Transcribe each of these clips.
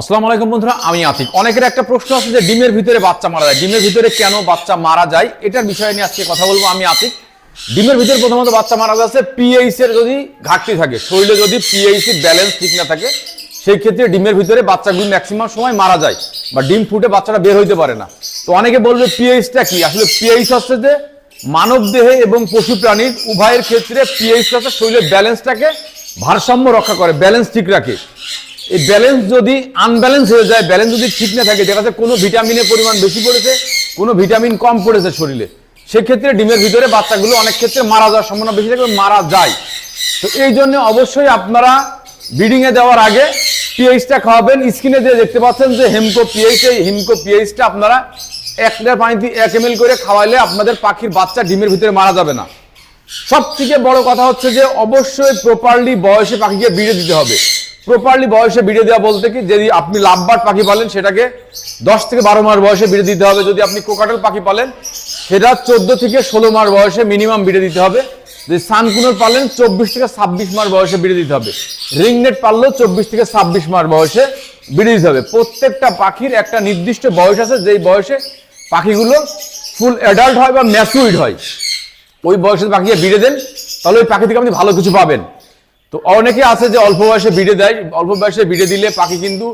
আসসালামু আলাইকুম বন্ধুরা, আমি আতিক। অনেকের একটা প্রশ্ন আছে যে ডিমের ভিতরে বাচ্চা মারা যায়। ডিমের ভিতরে কেন বাচ্চা মারা যায়? এটার বিষয় নিয়ে আজকে কথা বলব। আমি আতিক। ডিমের ভিতরে প্রথমত বাচ্চা মারা যাচ্ছে পিএইচ এর যদি ঘাটতি থাকে, শরীরে যদি পিএইচ ব্যালেন্স ঠিক না থাকে, সেই ক্ষেত্রে ডিমের ভিতরে বাচ্চাগুলো ম্যাক্সিমাম সময় মারা যায় বা ডিম ফুটে বাচ্চাটা বের হইতে পারে না। তো অনেকে বলবে পিএইচটা কি? আসলে পিএইচ হচ্ছে যে মানব দেহে এবং পশু প্রাণীর উভয়ের ক্ষেত্রে পিএইচ হচ্ছে শরীরের ব্যালেন্সটাকে ভারসাম্য রক্ষা করে ব্যালেন্স ঠিক রাখে। এই ব্যালেন্স যদি আনব্যালেন্স হয়ে যায় ব্যালেন্স যদি ঠিক না থাকে, দেখা যাচ্ছে কোনো ভিটামিনের পরিমাণ বেশি পড়েছে, কোনো ভিটামিন কম পড়েছে শরীরে, সেক্ষেত্রে ডিমের ভিতরে বাচ্চাগুলো অনেক ক্ষেত্রে মারা যাওয়ার সম্ভাবনা বেশি থাকে মারা যায়। তো এই জন্য অবশ্যই আপনারা ব্রিডিং এ দেওয়ার আগে পিএইচটা খাওয়াবেন। স্কিনে দিয়ে দেখতে পাচ্ছেন যে হেমকো পিএইচ এই হেমকো পিএইচটা আপনারা এক লিটার পানিতে এক এম করে খাওয়াইলে আপনাদের পাখির বাচ্চা ডিমের ভিতরে মারা যাবে না। সব থেকে বড় কথা হচ্ছে যে, অবশ্যই প্রপারলি বয়সে পাখিকে বিড়ে দিতে হবে। প্রপারলি বয়সে বিড়ে দেওয়া বলতে কি, যদি আপনি লাভবার পাখি পালেন, সেটাকে দশ থেকে বারো মাস বয়সে বিড়ে দিতে হবে। যদি আপনি কোকাটেল পাখি পালেন, সেটা চোদ্দ থেকে ষোলো মাস বয়সে মিনিমাম বিড়ে দিতে হবে। যদি সানকুনোর পালেন, চব্বিশ থেকে ছাব্বিশ মাস বয়সে বিড়ে দিতে হবে। রিংনেট পারলেও চব্বিশ থেকে ছাব্বিশ মাস বয়সে বিড়ে দিতে হবে। প্রত্যেকটা পাখির একটা নির্দিষ্ট বয়স আছে, যেই বয়সে পাখিগুলো ফুল অ্যাডাল্ট হয় বা ম্যাচুইড হয়। ওই বয়সে পাখিকে বিড়ে দেন, তাহলে ওই পাখি থেকে আপনি ভালো কিছু পাবেন। তো অনেকে আছে যে অল্প বয়সে বিড়ে দেয়। অল্প বয়সে বিড়ে দিলে পাখি কিন্তু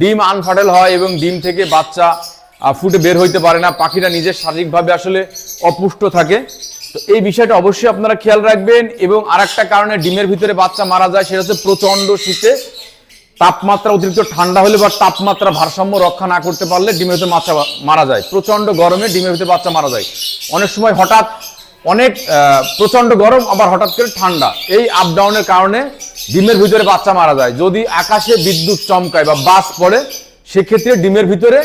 ডিম আনফার্টেল হয় এবং ডিম থেকে বাচ্চা ফুটে বের হইতে পারে না। পাখিরা নিজের শারীরিকভাবে আসলে অপুষ্ট থাকে। তো এই বিষয়টা অবশ্যই আপনারা খেয়াল রাখবেন এবং আরেকটা কারণে ডিমের ভিতরে বাচ্চা মারা যায় সেটা হচ্ছে প্রচণ্ড শীতে। তাপমাত্রা অতিরিক্ত ঠান্ডা হলে বা তাপমাত্রা ভারসাম্য রক্ষা না করতে পারলে ডিমের ভিতরে বাচ্চা মারা যায়। প্রচণ্ড গরমে ডিমের ভিতরে বাচ্চা মারা যায়। অনেক সময় হঠাৎ অনেক আহ, প্রচণ্ড গরম আবার হঠাৎ করে ঠান্ডা। এই আপ ডাউনের কারণে ডিমের ভিতরে বাচ্চা মারা যায়। যদি আকাশে বিদ্যুৎ চমকায় বা বাস পড়ে সেক্ষেত্রে ডিমের ভিতরে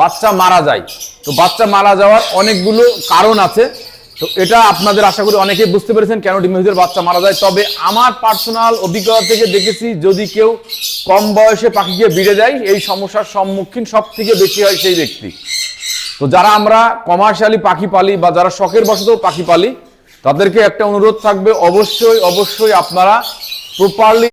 বাচ্চা মারা যায়। তো বাচ্চা মারা যাওয়ার অনেকগুলো কারণ আছে। তো এটা আপনাদের আশা করি অনেকেই বুঝতে পেরেছেন কেন ডিমের ভিতরে বাচ্চা মারা যায়। তবে আমার পার্সোনাল অভিজ্ঞতা থেকে দেখেছি যদি কেউ কম বয়সে পাখিকে বিড়ে দেয় এই সমস্যার সম্মুখীন সব থেকে বেশি হয় সেই ব্যক্তি। তো যারা আমরা কমার্শিয়ালি পাখি পালি বা যারা শখের বসত পাখি পালি, তাদেরকে একটা অনুরোধ থাকবে, অবশ্যই অবশ্যই আপনারা প্রপারলি